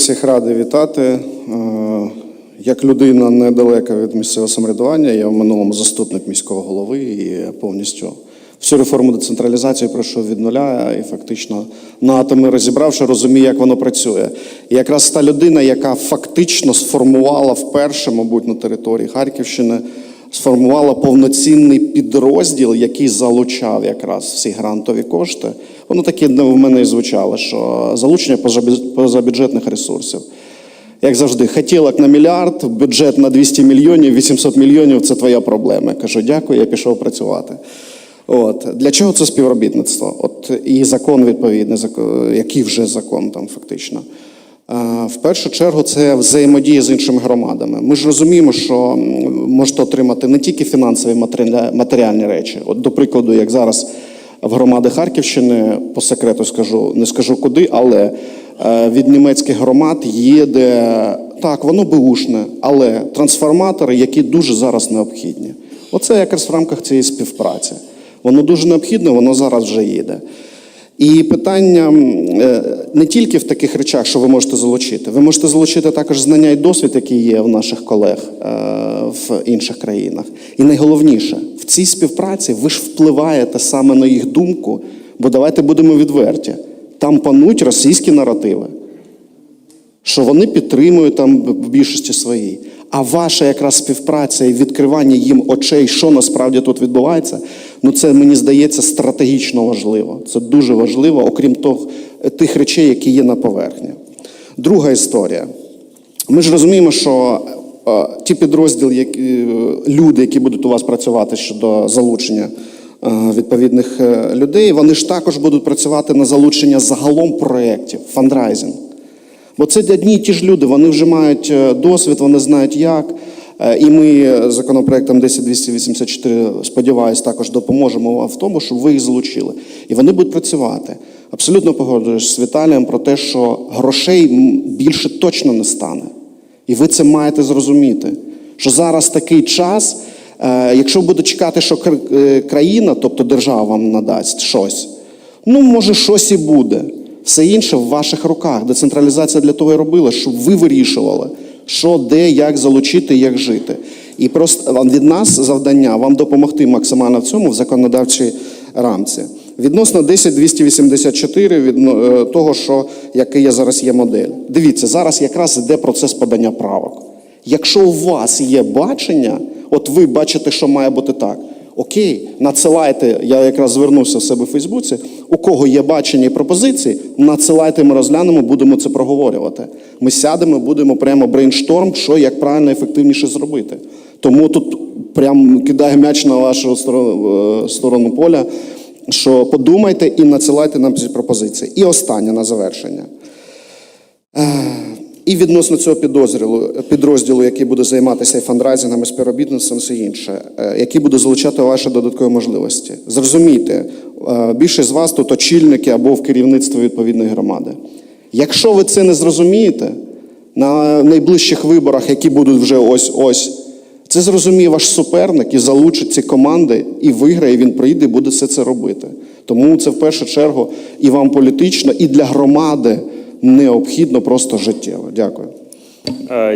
всіх радий вітати. Е, Як людина недалека від місцевого самоврядування, я в минулому заступник міського голови і повністю всю реформу децентралізації пройшов від нуля і фактично на атоми розібравши, розумію, як воно працює. І якраз та людина, яка фактично сформувала вперше, мабуть, на території Харківщини, сформувала повноцінний підрозділ, який залучав якраз всі грантові кошти. Воно таке в мене і звучало, що залучення позабюджетних ресурсів. Як завжди, хотілок на мільярд, бюджет на 200 мільйонів, 800 мільйонів це твоя проблема. Кажу, дякую, я пішов працювати. От. Для чого це співробітництво? От і закон відповідний, який вже закон там фактично. А, В першу чергу це взаємодія з іншими громадами. Ми ж розуміємо, що можете отримати не тільки фінансові матеріальні речі. От, до прикладу, як зараз в громади Харківщини, по секрету скажу, не скажу куди, але е, від німецьких громад їде так, воно беушне, але трансформатори, які дуже зараз необхідні. Оце якраз в рамках цієї співпраці. Воно дуже необхідне, воно зараз вже їде. І питання е, не тільки в таких речах, що ви можете залучити. Ви можете залучити також знання і досвід, які є в наших колег е, в інших країнах. І найголовніше, в цій співпраці ви ж впливаєте саме на їх думку, бо давайте будемо відверті. Там пануть російські наративи, що вони підтримують там в більшості своїй. А ваша якраз співпраця і відкривання їм очей, що насправді тут відбувається, ну це мені здається стратегічно важливо. Це дуже важливо, окрім того, тих речей, які є на поверхні. Друга історія. Ми ж розуміємо, що е, ті підрозділи, які, е, люди, які будуть у вас працювати щодо залучення е, відповідних людей, вони ж також будуть працювати на залучення загалом проєктів, фандрайзинг. Бо це одні і ті ж люди, вони вже мають досвід, вони знають як. Е, І ми законопроектом 10284, сподіваюся, також допоможемо в тому, щоб ви їх залучили. І вони будуть працювати. Абсолютно погоджуюсь з Віталієм про те, що грошей більше точно не стане. І ви це маєте зрозуміти, що зараз такий час, е, якщо буде чекати, що е, країна, тобто держава вам надасть щось, ну, може, щось і буде. Все інше в ваших руках. Децентралізація для того і робила, щоб ви вирішували, що, де, як залучити, як жити. І просто від нас завдання вам допомогти максимально в цьому в законодавчій рамці. Відносно 10284, від е, того, що який є зараз є модель. Дивіться, зараз якраз іде процес подання правок. Якщо у вас є бачення, от ви бачите, що має бути так. Окей, надсилайте, я якраз звернувся в себе в Фейсбуці. У кого є бачення і пропозиції, надсилайте, ми розглянемо, будемо це проговорювати. Ми сядемо, будемо прямо брейншторм, що як правильно ефективніше зробити. Тому тут прям кидаю м'яч на вашу сторону, е, поля, що подумайте і надсилайте нам ці пропозиції. І останнє на завершення. І відносно цього підрозділу, підрозділу, який буде займатися і фандрайзингом, і співробітництвом, все інше, е, який буде залучати ваші додаткові можливості. Зрозумійте, е, більшість з вас тут очільники або в керівництві відповідної громади. Якщо ви це не зрозумієте на найближчих виборах, які будуть вже ось-ось, це зрозуміє ваш суперник і залучить ці команди, і виграє, і він прийде і буде все це робити. Тому це в першу чергу і вам політично, і для громади необхідно просто життєво. Дякую. Е,